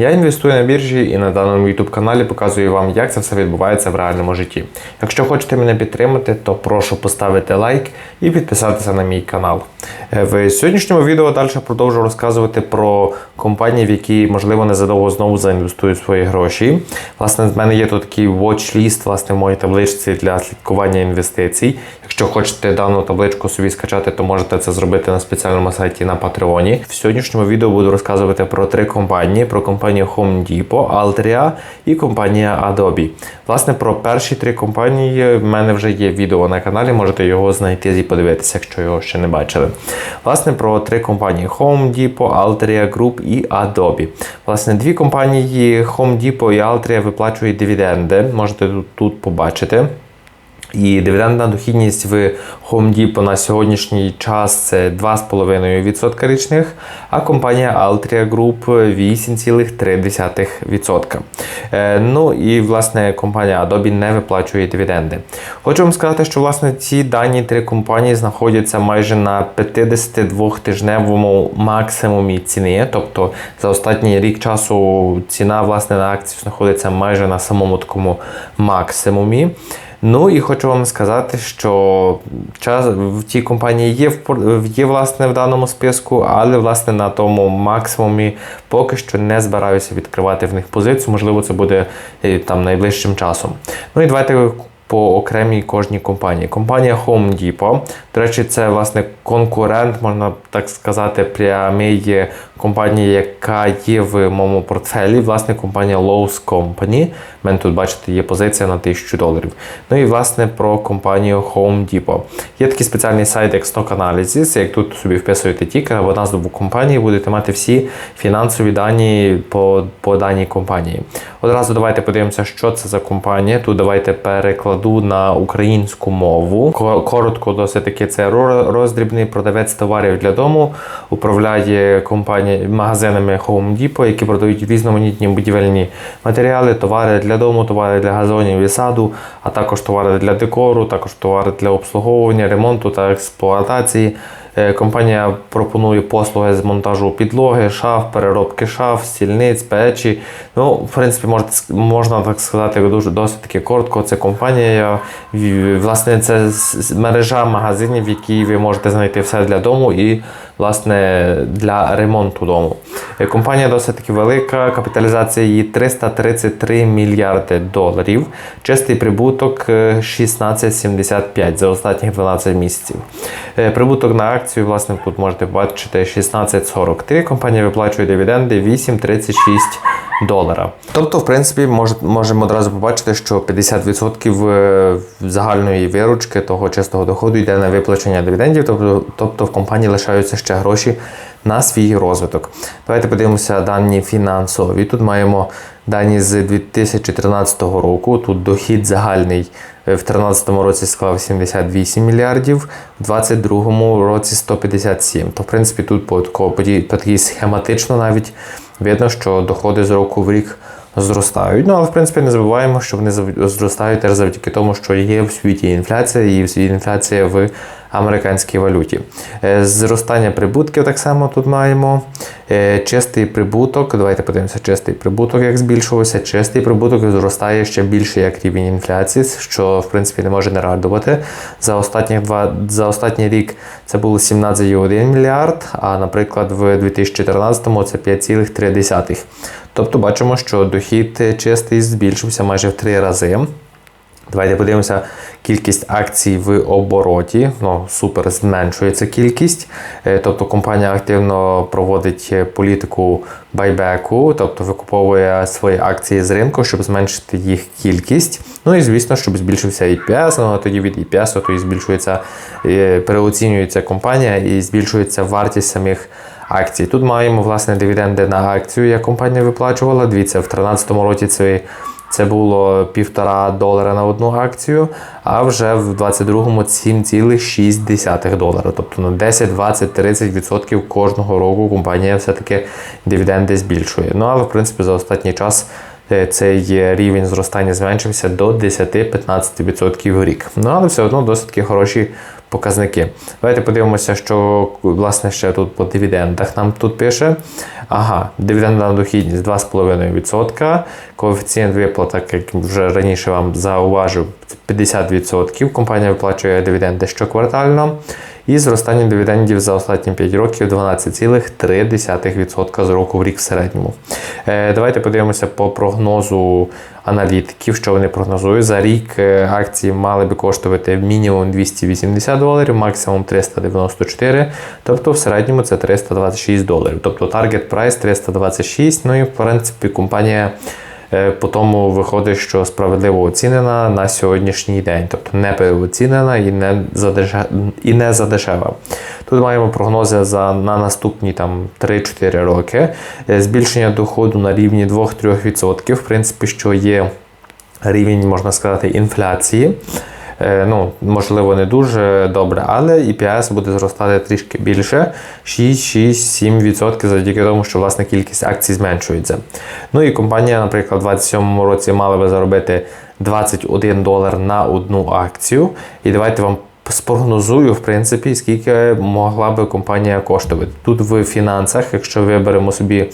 Я інвестую на біржі і на даному YouTube каналі показую вам, як це все відбувається в реальному житті. Якщо хочете мене підтримати, то прошу поставити лайк і підписатися на мій канал. Е, В сьогоднішньому відео далі продовжу розказувати про компанії, в які можливо незадовго знову заінвестують свої гроші. Власне, в мене є тут такий watch-list, власне, в моїй табличці для слідкування інвестицій. Якщо хочете дану табличку собі скачати, то можете це зробити на спеціальному сайті на Patreon. В сьогоднішньому відео буду розказувати про три компанії: про компанію Home Depot, Altria і компанія Adobe. Власне, про перші три компанії в мене вже є відео на каналі, можете його знайти і подивитися, якщо його ще не бачили. Власне, про три компанії Home Depot, Altria Group і Adobe. Власне, дві компанії Home Depot і Altria виплачують дивіденди. Можете тут побачити. І дивідендна дохідність в Home Depot на сьогоднішній час це 2,5% річних, а компанія Altria Group 8,3%. Е, ну і власне компанія Adobe не виплачує дивіденди. Хочу вам сказати, що власне ці дані три компанії знаходяться майже на 52-тижневому максимумі ціни. Тобто за останній рік часу ціна власне на акцію знаходиться майже на самому такому максимумі. Ну і хочу вам сказати, що час в тій компанії є є власне в даному списку, але власне на тому максимумі поки що не збираюся відкривати в них позицію. Можливо, це буде е, там найближчим часом. Ну і давайте. По окремій кожній компанії. Компанія Home Depot, до речі, це власне конкурент, можна так сказати, прямий компанії, яка є в моєму портфелі, власне, компанія Lowe's Company. У мене тут, бачите, є позиція на 1000 доларів. Ну і власне про компанію Home Depot. Є такий спеціальний сайт, як Stock Analysis, як тут собі вписуєте тікер або назву компанії, будете мати всі фінансові дані по, по даній компанії. Одразу давайте подивимося, що це за компанія. Тут давайте перекладу на українську мову. Коротко, досить таки, це роздрібний продавець товарів для дому, управляє компанією магазинами Home Depot, які продають різноманітні будівельні матеріали, товари для дому, товари для газонів і саду, а також товари для декору, також товари для обслуговування, ремонту та експлуатації. Е, компанія пропонує послуги з монтажу підлоги, шаф, переробки шаф, стільниць, печі. Ну, в принципі, можна, можна так сказати, дуже досить таки коротко. Це компанія, власне, це мережа магазинів, в якій ви можете знайти все для дому і власне для ремонту дому. Е, компанія досить таки велика, капіталізація її 333 мільярди доларів. Чистий прибуток 16,75 за останні 12 місяців. Е, прибуток на акцію, власне, тут можете побачити 16,43. Компанія виплачує дивіденди 8,36 долара. Тобто, в принципі, мож, можемо одразу побачити, що 50% е, загальної виручки того чистого доходу йде на виплачення дивідендів, тобто, тобто в компанії лишаються ще гроші на свій розвиток. Давайте подивимося дані фінансові. Тут маємо дані з 2013 року. Тут дохід загальний в 2013 році склав 78 мільярдів, в 2022 році 157. То, в принципі, тут по такій схематично навіть видно, що доходи з року в рік зростають. Ну, але в принципі не забуваємо, що вони зростають теж завдяки тому, що є в світі інфляція, і в світі інфляція в американській валюті. Е, зростання прибутків так само тут маємо. Е, чистий прибуток. Давайте подивимося, чистий прибуток, як збільшувався. Чистий прибуток зростає ще більше як рівень інфляції, що в принципі не може не радувати. За останні два за останній рік це було 17,1 мільярд, а наприклад, в 2014-му це 5,3. Тобто бачимо, що дохід чистий збільшився майже в три рази. Давайте подивимося кількість акцій в обороті. Ну, Супер зменшується кількість. Е, тобто компанія активно проводить політику байбеку, тобто викуповує свої акції з ринку, щоб зменшити їх кількість. Ну і звісно, щоб збільшився EPS, ну а тоді від EPS тоді збільшується, е, переоцінюється компанія і збільшується вартість самих акцій. Тут маємо власне дивіденди на акцію, як компанія виплачувала. Дивіться, в 2013 році це. Це було півтора долара на одну акцію, а вже в 22-му 7,6 долара. Тобто на 10, 20, 30% кожного року компанія все-таки дивіденди збільшує. Ну але в принципі за останній час цей рівень зростання зменшився до 10-15% в рік. Ну але все одно досить хороші показники. Давайте подивимося, що власне ще тут по дивідендах нам тут пише. Ага, дивідендна дохідність 2,5%. Коефіцієнт виплат, як вже раніше вам зауважив, 50%. Компанія виплачує дивіденди щоквартально. І зростання дивідендів за останні 5 років 12,3% з року в рік в середньому. Е, Давайте подивимося по прогнозу аналітиків, що вони прогнозують. За рік е, акції мали би коштувати мінімум 280 доларів, максимум 394, тобто в середньому це 326 доларів. Тобто таргет прайс 326. Ну і в принципі компанія. Е, По тому виходить, що справедливо оцінена на сьогоднішній день, тобто не переоцінена і не задешева. І не задешева. Тут маємо прогнози за на наступні там 3-4 роки. Е, Збільшення доходу на рівні 2-3%, в принципі, що є рівень, можна сказати, інфляції. Е, Ну, можливо, не дуже добре, але EPS буде зростати трішки більше 6-6-7% завдяки тому, що власне кількість акцій зменшується. Ну і компанія, наприклад, у 2027 році мала би заробити 21 долар на одну акцію. І давайте вам спрогнозую, в принципі, скільки могла би компанія коштувати. Тут в фінансах, якщо виберемо собі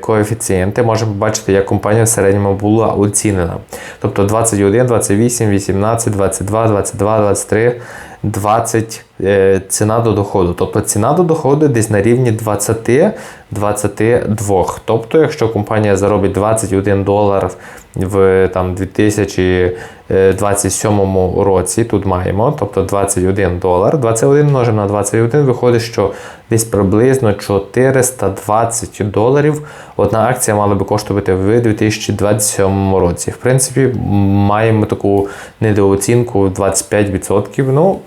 коефіцієнти, можемо побачити, як компанія в середньому була оцінена. Тобто 21, 28, 18, 22, 22, 23, 20 е, ціна до доходу. Тобто ціна до доходу десь на рівні 20-22. Тобто, якщо компанія заробить 21 долар в там, 2027 році, тут маємо, тобто 21 долар, 21 множимо на 21, виходить, що десь приблизно 420 доларів одна акція мала би коштувати в 2027 році. В принципі, маємо таку недооцінку 25%. Ну,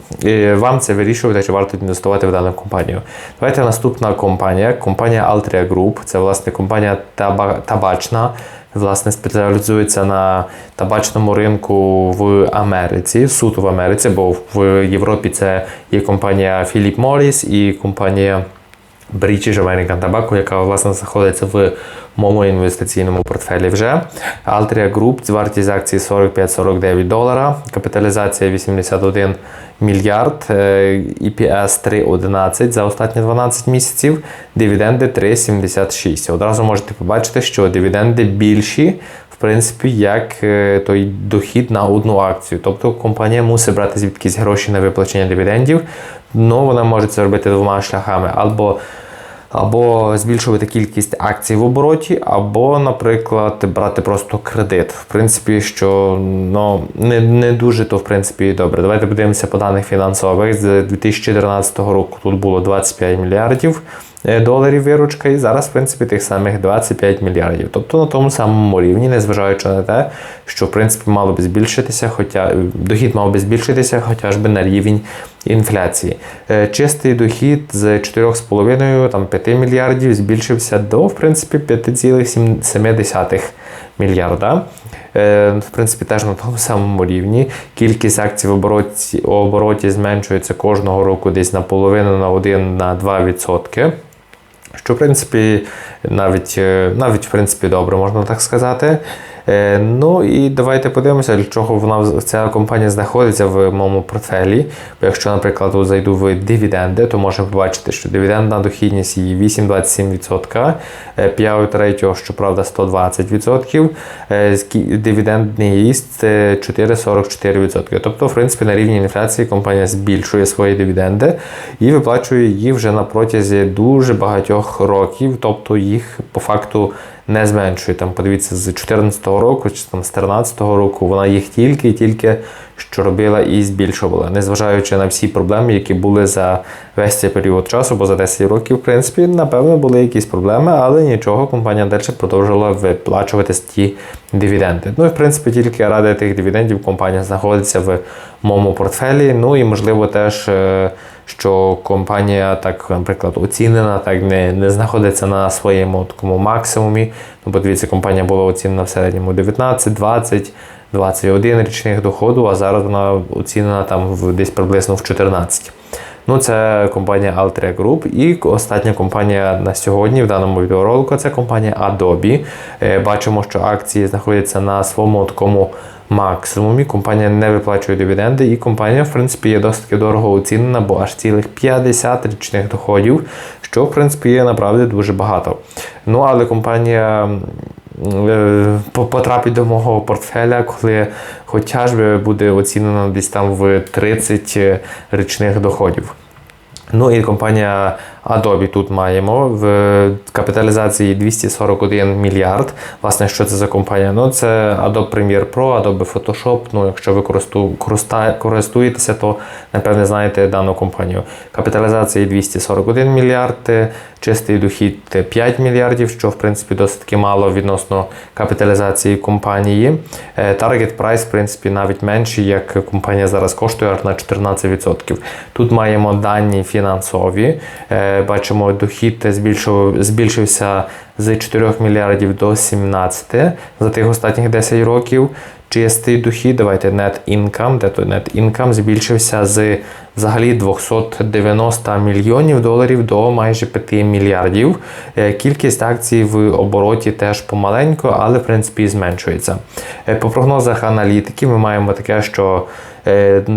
вам це вирішувати, чи варто інвестувати в дану компанію. Давайте наступна компанія. Компанія Altria Group. Це власне компанія таба- табачна. Власне, спеціалізується на табачному ринку в Америці, суто в Америці, бо в Європі це є компанія Philip Morris і компанія British American Tobacco, яка власне знаходиться в моєму інвестиційному портфелі вже. Altria Group, вартість акції 45-49 долара, капіталізація 81 мільярд, е, EPS 3,11 за останні 12 місяців, дивіденди 3,76. Одразу можете побачити, що дивіденди більші. В принципі, як е, той дохід на одну акцію. Тобто компанія мусить брати звідкись гроші на виплачення дивідендів, але вона може це робити двома шляхами. Або або збільшувати кількість акцій в обороті, або, наприклад, брати просто кредит. В принципі, що ну, не, не дуже то в принципі добре. Давайте подивимося по даних фінансових. З 2014 року тут було 25 мільярдів доларів виручка, і зараз, в принципі, тих самих 25 мільярдів. Тобто на тому самому рівні, незважаючи на те, що в принципі мало б збільшитися, хоча дохід мав би збільшитися, хоча би на рівень інфляції. Е, Чистий дохід з 4,5 там 5 мільярдів збільшився до в принципі 5,7 мільярда. Е, В принципі, теж на тому самому рівні. Кількість акцій в обороті, обороті зменшується кожного року десь наполовину на 1 на 2%. Що, в принципі, навіть, е, навіть в принципі, добре, можна так сказати. Е, Ну і давайте подивимося, для чого вона ця компанія знаходиться в моєму портфелі. Бо якщо, наприклад, зайду в дивіденди, то можемо побачити, що дивідендна дохідність її 8,27%, п'яу третього, щоправда, 120%, е, дивідендний це 4,44%. Тобто, в принципі, на рівні інфляції компанія збільшує свої дивіденди і виплачує їх вже на протязі дуже багатьох років, тобто їх по факту не зменшує. Там подивіться, з 2014 року чи там з 2013 року вона їх тільки і тільки що робила і збільшувала, незважаючи на всі проблеми, які були за весь цей період часу, бо за 10 років, в принципі, напевно, були якісь проблеми, але нічого, компанія далі продовжувала виплачувати ті дивіденди. Ну і в принципі, тільки ради тих дивідендів компанія знаходиться в моєму портфелі. Ну і можливо теж. Що компанія так, наприклад, оцінена, так не, не знаходиться на своєму такому максимумі. Ну, подивіться, компанія була оцінена в середньому 19, 20, 21 річних доходу, а зараз вона оцінена там в десь приблизно в 14. Ну, це компанія Altria Group. І остання компанія на сьогодні в даному відеоролику це компанія Adobe. Е, Бачимо, що акції знаходяться на своєму такому максимумі. Компанія не виплачує дивіденди, і компанія, в принципі, є досить дорого оцінена, бо аж цілих 50 річних доходів, що в принципі є направді дуже багато. Ну але компанія. Е, по- Потрапить до мого портфеля, коли хоча ж буде оцінена десь там в 30 річних доходів. Ну і компанія Adobe тут маємо в капіталізації 241 мільярд. Власне, що це за компанія? Ну, це Adobe Premiere Pro, Adobe Photoshop. Ну, якщо ви користуєтеся, то напевне знаєте дану компанію. Капіталізація 241 мільярд, чистий дохід 5 мільярдів, що в принципі досить мало відносно капіталізації компанії. Е, Target price, в принципі, навіть менший, як компанія зараз коштує на 14%. Тут маємо дані фінансові. Бачимо, дохід збільшив, збільшився з 4 мільярдів до 17 за тих останніх 10 років. Чистий дохід, давайте net income, де то net income збільшився з взагалі 290 мільйонів доларів до майже 5 мільярдів. Е, Кількість акцій в обороті теж помаленько, але в принципі зменшується. Е, По прогнозах аналітиків ми маємо таке, що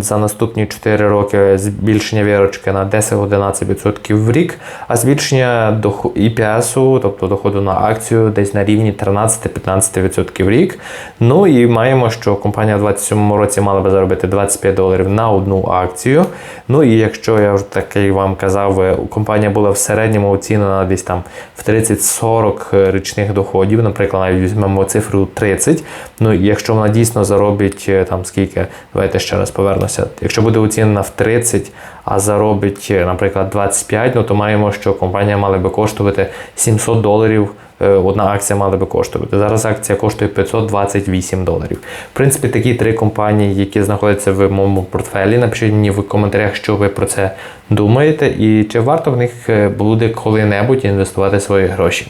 за наступні 4 роки збільшення виручки на 10-11% в рік, а збільшення EPS, тобто доходу на акцію, десь на рівні 13-15% в рік. Ну і маємо, що компанія в 2027 році мала би заробити 25 доларів на одну акцію. Ну і якщо я вже таки вам казав, е, компанія була в середньому оцінена десь там в 30-40 річних доходів, наприклад, навіть візьмемо цифру 30. Ну і якщо вона дійсно заробить е, там скільки, давайте ще раз повернуся. Якщо буде оцінена в 30, а заробить, е, наприклад, 25, ну то маємо, що компанія мала би коштувати 700 доларів. е, Одна акція мала би коштувати. Зараз акція коштує 528 доларів. В принципі, такі три компанії, які знаходяться в моєму портфелі. Напишіть мені в коментарях, що ви про це думаєте, і чи варто в них е, буде коли-небудь інвестувати свої гроші.